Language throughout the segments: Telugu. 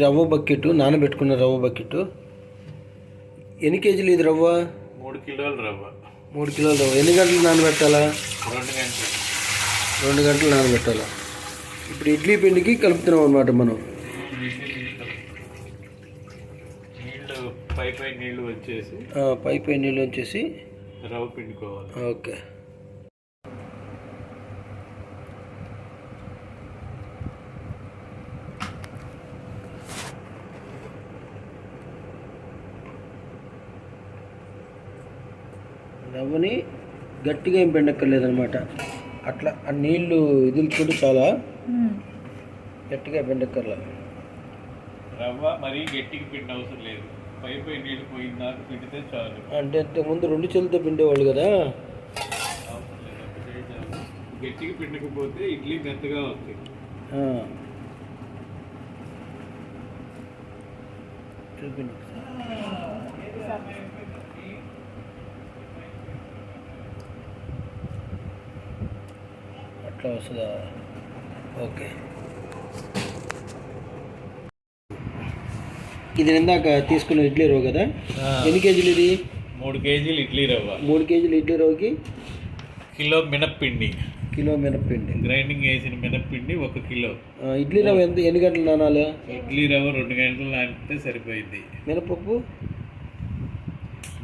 రవ్వ బకెట్ నానబెట్టుకున్న రవ్వ బకెట్. ఎన్ని కేజీలు ఇది రవ్వ? మూడు కిలోల రవ్వ. మూడు కిలోల రవ్వ. ఎన్ని గంటలు నానబెట్టాలా? రెండు గంటలు. రెండు గంటలు నానబెట్టాలా? ఇప్పుడు ఇడ్లీ పిండికి కలుపుతున్నాం అనమాట మనం. పై పై నీళ్ళు వచ్చేసి ఆ, పై పై నీళ్ళు వచ్చేసి రవ్వ పిండుకోవాలి. ఓకే. రవ్వని గట్టిగా ఏం పిండక్కర్లేదనమాట అట్లా ఆ నీళ్ళు ఇదులుకుంటే చాలా గట్టిగా పిండక్కర్లా. రవ్వ మరీ గట్టికి పిండి అవసరం లేదు. పై పై నీళ్ళు పోయిన దాకా పిండితే చాలు. అంటే అంతకు ముందు రెండు చేతులతో పిండేవాళ్ళు కదా? గట్టిగా పిండకపోతే ఇడ్లీ మెత్తగా వస్తాయి. చూపిండి అట్లా వస్తుందా? ఓకే. ఇది ఇందాక తీసుకున్న ఇడ్లీ రవ్వ కదా? ఎన్ని కేజీలు ఇది? మూడు కేజీలు ఇడ్లీ రవ్వ. మూడు కేజీలు ఇడ్లీ రవ్వకి? కిలో మినప్పిండి. కిలో మినప్పిండి. గ్రైండింగ్ వేసిన మినప్పిండి ఒక కిలో. ఇడ్లీ రవ్వ ఎంత ఎన్ని గంటలు నానాలి? ఇడ్లీ రవ్వ రెండు గంటలు నానితే సరిపోయింది. మినపప్పు?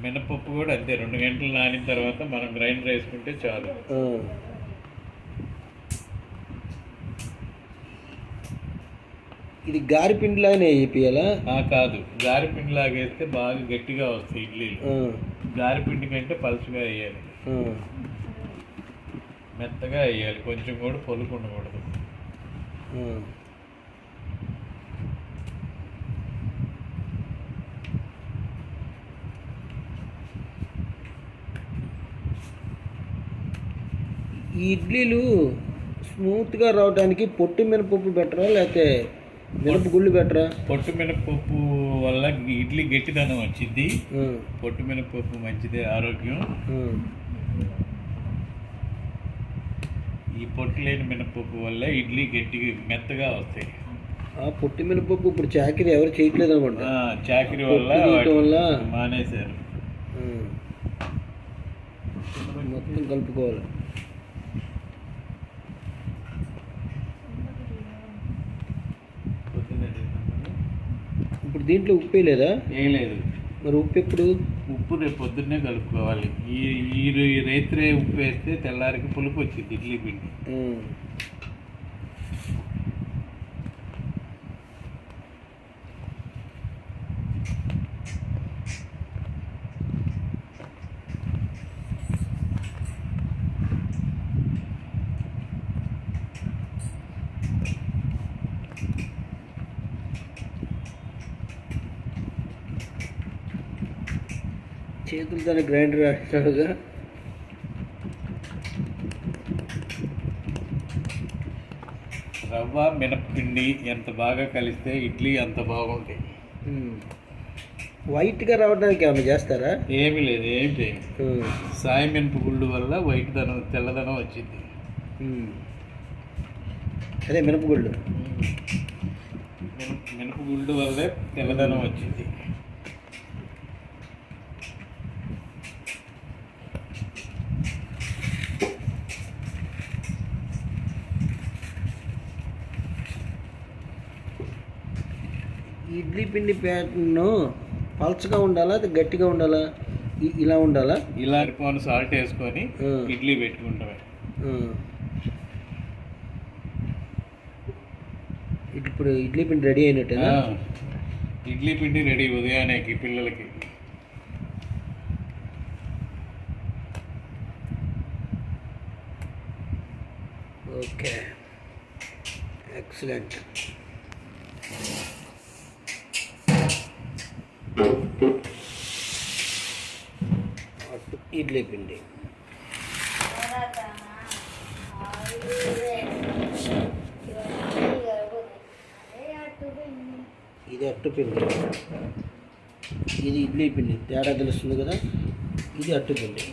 మినపప్పు కూడా అంతే రెండు గంటలు నానిన తర్వాత మనం గ్రైండర్ వేసుకుంటే చాలు. ఇది గారి పిండిలానే వేపియాలా? ఆ కాదు. గారి పిండి లాగేస్తే బాగా గట్టిగా వస్తాయి ఇడ్లీలు. ఆ, గారి పిండి కంటే పలుచగా వేయాలి. మెత్తగా వేయాలి. కొంచెం కూడా పొలుపు ఉండకూడదు. ఈ ఇడ్లీలు స్మూత్గా రావడానికి పొట్టు మినపప్పు బెటరా లేకపోతే మినప గుళ్ళు బెటరా పొట్టు మినపప్పు వల్ల ఇడ్లీ గట్టిదనం వచ్చింది. పొట్టు మినపప్పు మంచిదే ఆరోగ్యం. ఈ పొట్టు లేని మినపప్పు వల్ల ఇడ్లీ గట్టిగా మెత్తగా వస్తాయి. ఆ పొట్టు మినపప్పు ఇప్పుడు చాకరీ ఎవరు చేయట్లేదు అనమాట చాకిరి వల్ల మానేశారు. మొత్తం కలుపుకోవాలి పొద్దున్నే చేద్దామని. ఇప్పుడు దీంట్లో ఉప్పే లేదా? ఏం లేదు. మరి ఉప్పు ఎప్పుడు? ఉప్పు రేపు పొద్దున్నే కలుపుకోవాలి. ఈ ఈ రైతురే ఉప్పు వేస్తే తెల్లారికి పులుపు వచ్చింది ఇడ్లీ పిండి. చేతులతోనే గ్రైండర్ ఆడుతాడుగా రవ్వ మినప్పిండి ఎంత బాగా కలిస్తే ఇడ్లీ అంత బాగుంటాయి. వైట్గా రావడానికి ఏమైనా చేస్తారా? ఏమీ లేదు ఏం చేయం ఉమ్. సాయి మినప గుళ్ళు వల్ల వైట్ దనం తెల్లదనం వచ్చింది. అదే మినపగుళ్ళు మినప మినప గుళ్ళు వల్లే తెల్లదనం వచ్చింది. ఇడ్లీ పిండి ప్యాటర్ను పలచగా ఉండాలా అది గట్టిగా ఉండాలా? ఇలా ఉండాలా? ఇలా పోను సాల్ట్ వేసుకొని. ఇడ్లీ పెట్టుకుంటామే. ఇప్పుడు ఇడ్లీ పిండి రెడీ అయినట్టేనా? ఆ. ఇడ్లీ పిండి రెడీ ఉదయానికి పిల్లలకి. ఓకే. ఎక్సలెంట్. ఇడ్లీ పిండి. ఇది అట్టు పిండి. ఇది ఇడ్లీ పిండి. తేడా తెలుస్తుంది కదా? ఇది అట్టు పిండి.